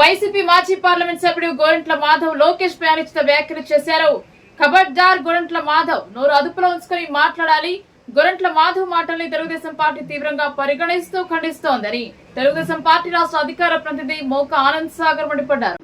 YCP మాజీ parliament సభ్యుడు గోరంట్ల మాధవ్ లోకేష్ పై వ్యాఖ్యలు చేశారు. ఖబర్దార్ గోరంట్ల మాధవ్ నోరు అదుపులో ఉంచుకొని మాట్లాడాలి. గొరంట్ల మాధవ్ మాటల్ని తెలుగుదేశం పార్టీ తీవ్రంగా పరిగణిస్తూ ఖండిస్తోందని తెలుగుదేశం పార్టీ రాష్ట్ర అధికార ప్రతినిధి మోక ఆనంద్ సాగర్ మండిపడ్డారు.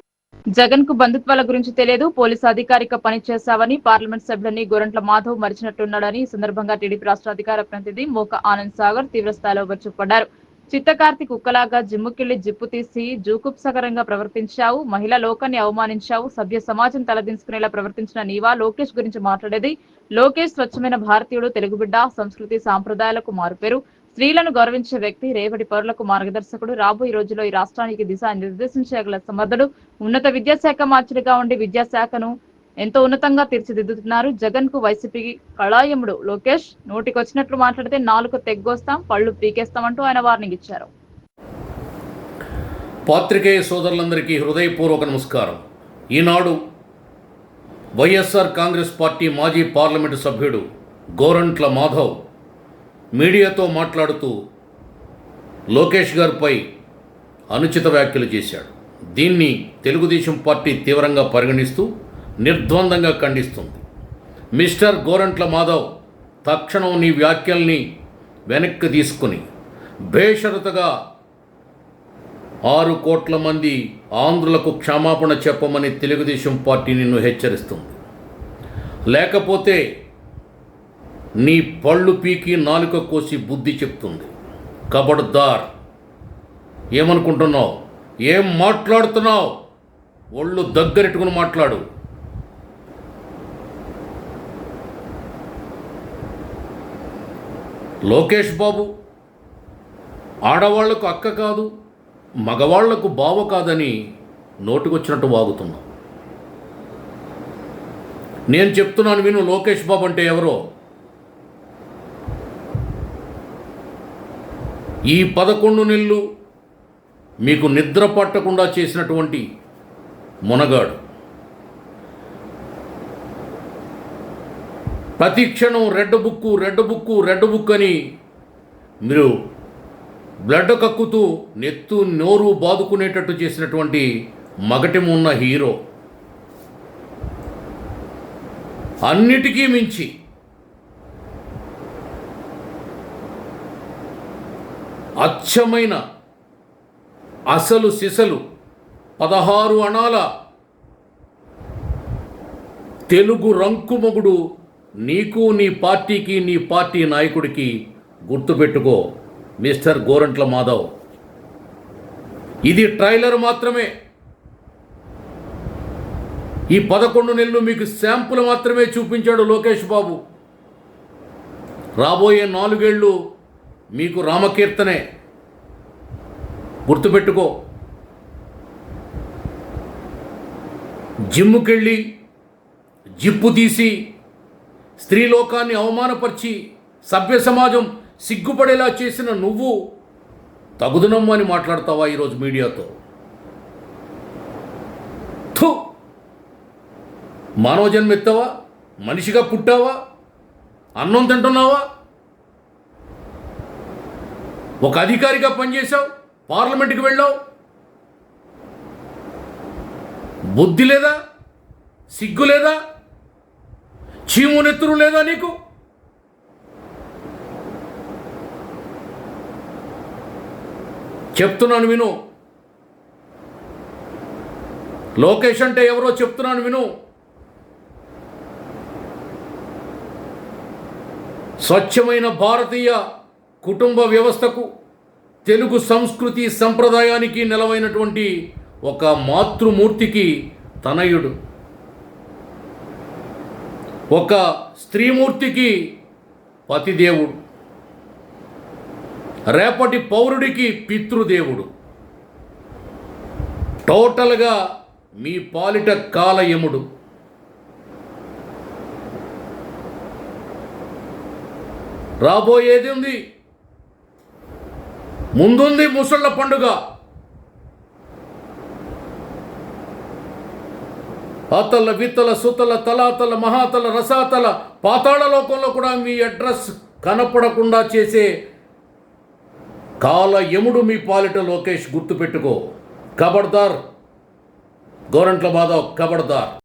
జగన్కు బంధుత్వాల గురించి తెలియదు. పోలీసు అధికారిక పని చేశావని పార్లమెంట్ సభ్యులని గొరంట్ల మాధవ్ మరిచినట్టున్నాడని ఈ సందర్భంగా టీడీపీ రాష్ట్ర అధికార ప్రతినిధి మోక ఆనంద్ సాగర్ తీవ్ర స్థాయిలో విరుచుకుపడ్డారు చిత్తకార్తి కుక్కలాగా జిమ్ముకెళ్ళి జిప్పు తీసి జూకుప్సకరంగా ప్రవర్తించావు మహిళా లోకాన్ని అవమానించావు సభ్య సమాజం తలదించుకునేలా ప్రవర్తించిన నీవా లోకేష్ గురించి మాట్లాడేది. లోకేష్ స్వచ్ఛమైన భారతీయుడు తెలుగు బిడ్డ సంస్కృతి సాంప్రదాయాలకు మారుపేరు. స్త్రీలను గౌరవించే వ్యక్తి రేపటి పౌరులకు మార్గదర్శకుడు. రాబోయే రోజుల్లో ఈ రాష్ట్రానికి దిశ నిర్దేశించగల సమర్థుడు. ఉన్నత విద్యాశాఖ మార్చుడిగా ఉండి విద్యాశాఖను ఎంతో ఉన్నతంగా తీర్చిదిద్దుతున్నారు. జగన్కు వైసీపీ కళాయముడు లోకేష్. నోటికొచ్చినట్లు మాట్లాడితే నాలుగు తెగ్గొస్తాం పళ్ళు పీకేస్తామంటూ ఆయన వార్నింగ్ ఇచ్చారు. పాత్రికేయ సోదరులందరికీ హృదయపూర్వక నమస్కారం. ఈనాడు వైఎస్ఆర్ కాంగ్రెస్ పార్టీ మాజీ పార్లమెంటు సభ్యుడు గోరంట్ల మాధవ్ మీడియాతో మాట్లాడుతూ లోకేష్ గారిపై అనుచిత వ్యాఖ్యలు చేశాడు. దీన్ని తెలుగుదేశం పార్టీ తీవ్రంగా పరిగణిస్తూ నిర్ద్వందంగా ఖండిస్తుంది. మిస్టర్ గోరంట్ల మాధవ్ తక్షణం నీ వ్యాఖ్యల్ని వెనక్కి తీసుకుని బేషరతుగా ఆరు కోట్ల మంది ఆంధ్రులకు క్షమాపణ చెప్పమని తెలుగుదేశం పార్టీ నిన్ను హెచ్చరిస్తుంది. లేకపోతే నీ పళ్ళు పీకి నాలుక కోసి బుద్ధి చెప్తుంది. కబడ్దార్ ఏమనుకుంటున్నావు? ఏం మాట్లాడుతున్నావు? ఒళ్ళు దగ్గరెట్టుకుని మాట్లాడు. లోకేష్ బాబు ఆడవాళ్ళకు అక్క కాదు మగవాళ్ళకు బావ కాదని నోటికొచ్చినట్టు వాగుతున్నాం. నేను చెప్తున్నాను విను లోకేష్ బాబు అంటే ఎవరో. ఈ పదకొండు నెలలు మీకు నిద్ర పట్టకుండా చేసినటువంటి మునగాడు. ప్రతి క్షణం red book red book red book అని మీరు బ్లడ్ కక్కుతూ నెత్తు నోరు బాదుకునేటట్టు చేసినటువంటి మగటిము ఉన్న హీరో. అన్నిటికీ మించి అచ్చమైన అసలు సిసలు పదహారు అణాల తెలుగు రంకుమగుడు నీకు నీ పార్టీకి నీ పార్టీ నాయకుడికి గుర్తుపెట్టుకో మిస్టర్ గోరంట్ల మాధవ్. ఇది ట్రైలర్ మాత్రమే. ఈ పదకొండు నెలలు మీకు శాంపుల్ మాత్రమే చూపించాడు లోకేష్ బాబు. రాబోయే నాలుగేళ్ళు మీకు రామకీర్తనే. గుర్తుపెట్టుకో. జిమ్ముకెళ్ళి జిప్పు తీసి స్త్రీలోకాన్ని అవమానపరిచి సభ్య సమాజం సిగ్గుపడేలా చేసిన నువ్వు తగుదనమ్మ అని మాట్లాడతావా ఈరోజు మీడియాతో? థు! మానవ జన్మ ఎత్తావా మనిషిగా పుట్టావా? అన్నం తింటున్నావా? ఒక అధికారిగా పనిచేశావు? పార్లమెంట్కి వెళ్ళావు? బుద్ధి లేదా? సిగ్గు లేదా? చీము నెత్తురు లేదా నీకు? చెప్తున్నాను విను. లోకేష్ అంటే ఎవరో చెప్తున్నాను విను. స్వచ్ఛమైన భారతీయ కుటుంబ వ్యవస్థకు తెలుగు సంస్కృతి సంప్రదాయానికి నెలవైనటువంటి ఒక మాతృమూర్తికి తనయుడు. ఒక స్త్రీమూర్తికి పతిదేవుడు. రేపటి పౌరుడికి పితృదేవుడు. టోటల్గా మీ పాలిట కాలయముడు. రాబోయేది ఉంది. ముందుంది ముసళ్ళ పండుగ. అతల విత్తల సుతల తలాతల మహాతల రసాతల పాతాళ లోకంలో కూడా మీ అడ్రస్ కనపడకుండా చేసే కాల యముడు మీ పాలిట లోకేష్ గుర్తుపెట్టుకో. కబడ్దార్. గోరంట్ల బాధ కబడ్దార్.